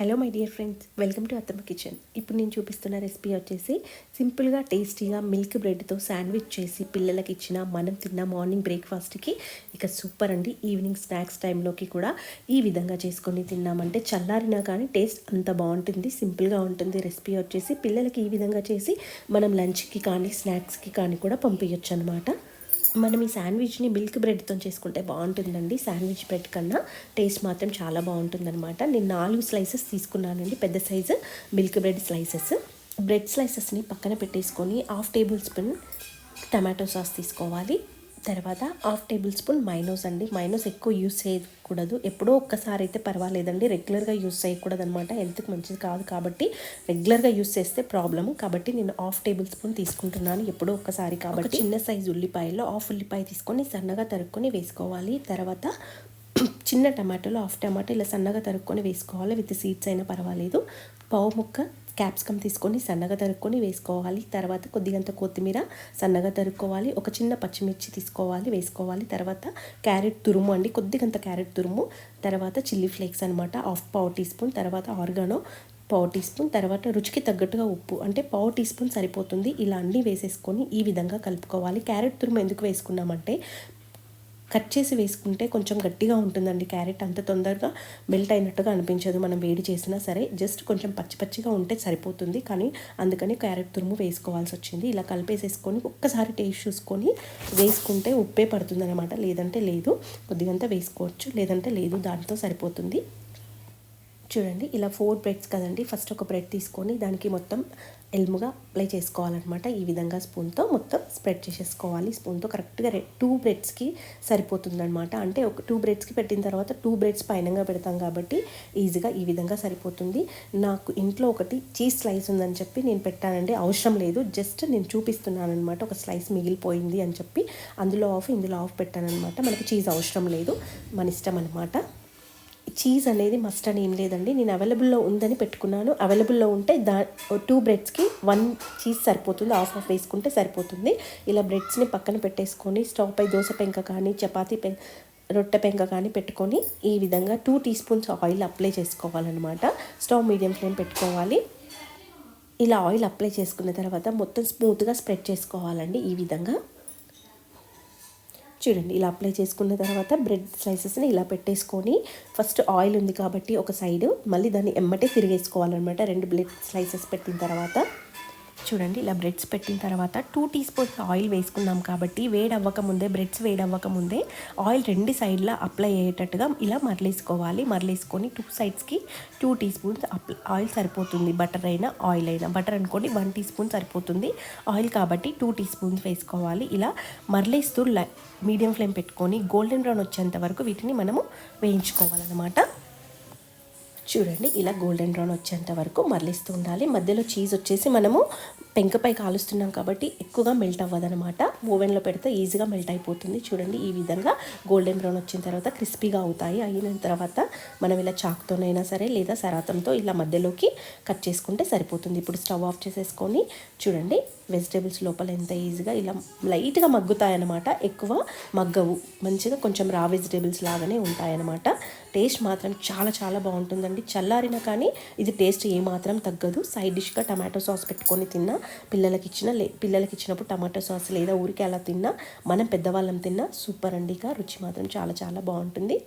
Hello my dear friends welcome to Attamma kitchen ఇప్పుడు నేను చూపిస్తున్న రెసిపీ వచ్చేసి సింపుల్గా టేస్టీగా మిల్క్ బ్రెడ్తో శాండ్విచ్ చేసి పిల్లలకి ఇచ్చిన మనం తిన్న మార్నింగ్ బ్రేక్ఫాస్ట్కి ఇక సూపర్ అండి. ఈవినింగ్ స్నాక్స్ టైంలోకి కూడా ఈ విధంగా చేసుకొని తిన్నామంటే చల్లారినా కానీ టేస్ట్ అంత బాగుంటుంది సింపుల్గా ఉంటుంది. రెసిపీ వచ్చేసి పిల్లలకి ఈ విధంగా చేసి మనం లంచ్కి కానీ స్నాక్స్కి కానీ కూడా పంపించచ్చు అనమాట మనం ఈ శాండ్విచ్ని మిల్క్ బ్రెడ్తో చేసుకుంటే బాగుంటుందండి. శాండ్విచ్ బ్రెడ్ కన్నా టేస్ట్ మాత్రం చాలా బాగుంటుందన్నమాట. నేను నాలుగు స్లైసెస్ తీసుకున్నానండి పెద్ద size milk bread slices. Bread స్లైసెస్ని పక్కన పెట్టేసుకొని half table spoon tomato sauce తీసుకోవాలి. తర్వాత హాఫ్ టేబుల్ స్పూన్ మైనోస్ అండి. మైనోస్ ఎక్కువ యూస్ చేయకూడదు. ఎప్పుడో ఒక్కసారి అయితే పర్వాలేదండి. రెగ్యులర్గా యూస్ చేయకూడదు అనమాట హెల్త్కి మంచిది కాదు కాబట్టి రెగ్యులర్గా యూస్ చేస్తే ప్రాబ్లము. కాబట్టి నేను హాఫ్ టేబుల్ స్పూన్ తీసుకుంటున్నాను ఎప్పుడో ఒక్కసారి కాబట్టి. చిన్న సైజు ఉల్లిపాయలో హాఫ్ ఉల్లిపాయ తీసుకొని సన్నగా తరుక్కొని వేసుకోవాలి. తర్వాత చిన్న టమాటోలో హాఫ్ టమాటో ఇలా సన్నగా తరుక్కొని వేసుకోవాలి. విత్ సీడ్స్ అయినా పర్వాలేదు. పావు ముక్క క్యాప్సికమ్ తీసుకొని సన్నగా తరుక్కొని వేసుకోవాలి. తర్వాత కొద్దిగంత కొత్తిమీర సన్నగా తరుక్కోవాలి. ఒక చిన్న పచ్చిమిర్చి తీసుకోవాలి వేసుకోవాలి. తర్వాత క్యారెట్ తురుము అండి. కొద్దిగంత క్యారెట్ తురుము. తర్వాత చిల్లీ ఫ్లేక్స్ అనమాట హాఫ్ పావు టీ స్పూన్. తర్వాత ఆర్గానో పావు టీ స్పూన్. తర్వాత రుచికి తగ్గట్టుగా ఉప్పు. అంటే పావు టీ స్పూన్ సరిపోతుంది. ఇలా అన్నీ వేసేసుకొని ఈ విధంగా కలుపుకోవాలి. క్యారెట్ తురుము ఎందుకు వేసుకున్నామంటే కట్ చేసి వేసుకుంటే కొంచెం గట్టిగా ఉంటుందండి క్యారెట్. అంత తొందరగా మెల్ట్ అయినట్టుగా అనిపించదు. మనం వేడి చేసినా సరే జస్ట్ కొంచెం పచ్చి పచ్చిగా ఉంటే సరిపోతుంది. కానీ అందుకని క్యారెట్ తురుము వేసుకోవాల్సి వచ్చింది. ఇలా కలిపేసేసుకొని ఒక్కసారి టేస్ట్ చూసుకొని వేసుకుంటే ఉప్పే పడుతుంది అనమాట లేదంటే లేదు. కొద్దిగంతా వేసుకోవచ్చు. లేదంటే లేదు. దాంతో సరిపోతుంది. చూడండి ఇలా ఫోర్ బ్రెడ్స్ కదండి. ఫస్ట్ ఒక బ్రెడ్ తీసుకొని దానికి మొత్తం ఎల్ముగా అప్లై చేసుకోవాలన్నమాట. ఈ విధంగా స్పూన్తో మొత్తం స్ప్రెడ్ చేసేసుకోవాలి. స్పూన్తో కరెక్ట్గా టూ బ్రెడ్స్కి సరిపోతుందనమాట అంటే ఒక టూ బ్రెడ్స్కి పెట్టిన తర్వాత టూ బ్రెడ్స్ పైనంగా పెడతాం కాబట్టి ఈజీగా ఈ విధంగా సరిపోతుంది. నాకు ఇంట్లో ఒకటి చీజ్ స్లైస్ ఉందని చెప్పి నేను పెట్టానండి. అవసరం లేదు. జస్ట్ నేను చూపిస్తున్నాను అనమాట ఒక స్లైస్ మిగిలిపోయింది అని చెప్పి అందులో ఆఫ్ ఇందులో ఆఫ్ పెట్టానమాట మనకి చీజ్ అవసరం లేదు. మన ఇష్టం అనమాట చీజ్ అనేది మస్ట్ అని ఏం లేదండి. నేను అవైలబుల్లో ఉందని పెట్టుకున్నాను. అవైలబుల్లో ఉంటే దా టూ బ్రెడ్స్కి వన్ చీజ్ సరిపోతుంది. హాఫ్ ఆఫ్ వేసుకుంటే సరిపోతుంది. ఇలా బ్రెడ్స్ని పక్కన పెట్టేసుకొని స్టవ్ పై దోశ పెంక కానీ చపాతీ పెంక రొట్టె పెంక కానీ పెట్టుకొని ఈ విధంగా two tea spoons oil apply చేసుకోవాలన్నమాట. స్టవ్ మీడియం ఫ్లేమ్ పెట్టుకోవాలి. ఇలా ఆయిల్ అప్లై చేసుకున్న తర్వాత మొత్తం స్మూత్గా స్ప్రెడ్ చేసుకోవాలండి ఈ విధంగా. చూడండి ఇలా అప్లై చేసుకున్న తర్వాత బ్రెడ్ స్లైసెస్ని ఇలా పెట్టేసుకొని ఫస్ట్ ఆయిల్ ఉంది కాబట్టి ఒక సైడ్ మళ్ళీ దాన్ని ఎమ్మటే తిరిగేసుకోవాలన్నమాట. రెండు బ్రెడ్ స్లైసెస్ పెట్టిన తర్వాత. చూడండి ఇలా బ్రెడ్స్ పెట్టిన తర్వాత టూ టీ స్పూన్స్ ఆయిల్ వేసుకున్నాం కాబట్టి వేడి ముందే బ్రెడ్స్ వేడి అవ్వక ముందే ఆయిల్ రెండు సైడ్లో అప్లై అయ్యేటట్టుగా ఇలా మరలేసుకోవాలి. మరలేసుకొని టూ సైడ్స్కి టూ టీ స్పూన్స్ ఆయిల్ సరిపోతుంది. బటర్ అయినా ఆయిల్ అయినా. బటర్ అనుకోండి వన్ టీ స్పూన్ సరిపోతుంది. ఆయిల్ కాబట్టి టూ టీ స్పూన్స్ వేసుకోవాలి. ఇలా మరలేస్తూ మీడియం ఫ్లేమ్ పెట్టుకొని గోల్డెన్ బ్రౌన్ వచ్చేంత వరకు వీటిని మనము వేయించుకోవాలన్నమాట. చూడండి ఇలా గోల్డెన్ బ్రౌన్ వచ్చేంత వరకు మరలిస్తూ ఉండాలి. మధ్యలో చీజ్ వచ్చేసి మనము పెంకపై కాలుస్తున్నాం కాబట్టి ఎక్కువగా మెల్ట్ అవ్వదనమాట ఓవెన్లో పెడితే ఈజీగా మెల్ట్ అయిపోతుంది. చూడండి ఈ విధంగా గోల్డెన్ బ్రౌన్ వచ్చిన తర్వాత క్రిస్పీగా అవుతాయి. అయిన తర్వాత మనం ఇలా చాక్తోనైనా సరే లేదా సరాతంతో ఇలా మధ్యలోకి కట్ చేసుకుంటే సరిపోతుంది. ఇప్పుడు స్టవ్ ఆఫ్ చేసేసుకొని చూడండి వెజిటేబుల్స్ లోపల ఎంత ఈజీగా ఇలా లైట్గా మగ్గుతాయన్నమాట. ఎక్కువ మగ్గవు. మంచిగా కొంచెం రా వెజిటేబుల్స్ లాగానే ఉంటాయన్నమాట. టేస్ట్ మాత్రం చాలా చాలా బాగుంటుందండి. చల్లారిన కానీ ఇది టేస్ట్ ఏమాత్రం తగ్గదు. సైడ్ డిష్గా టమాటో సాస్ పెట్టుకొని తిన్నా పిల్లలకి ఇచ్చిన లే పిల్లలకి ఇచ్చినప్పుడు టమాటో సాస్ లేదా ఊరికి అలా తిన్నా మనం పెద్దవాళ్ళం తిన్నా సూపర్ అండిగా రుచి మాత్రం చాలా చాలా బాగుంటుంది.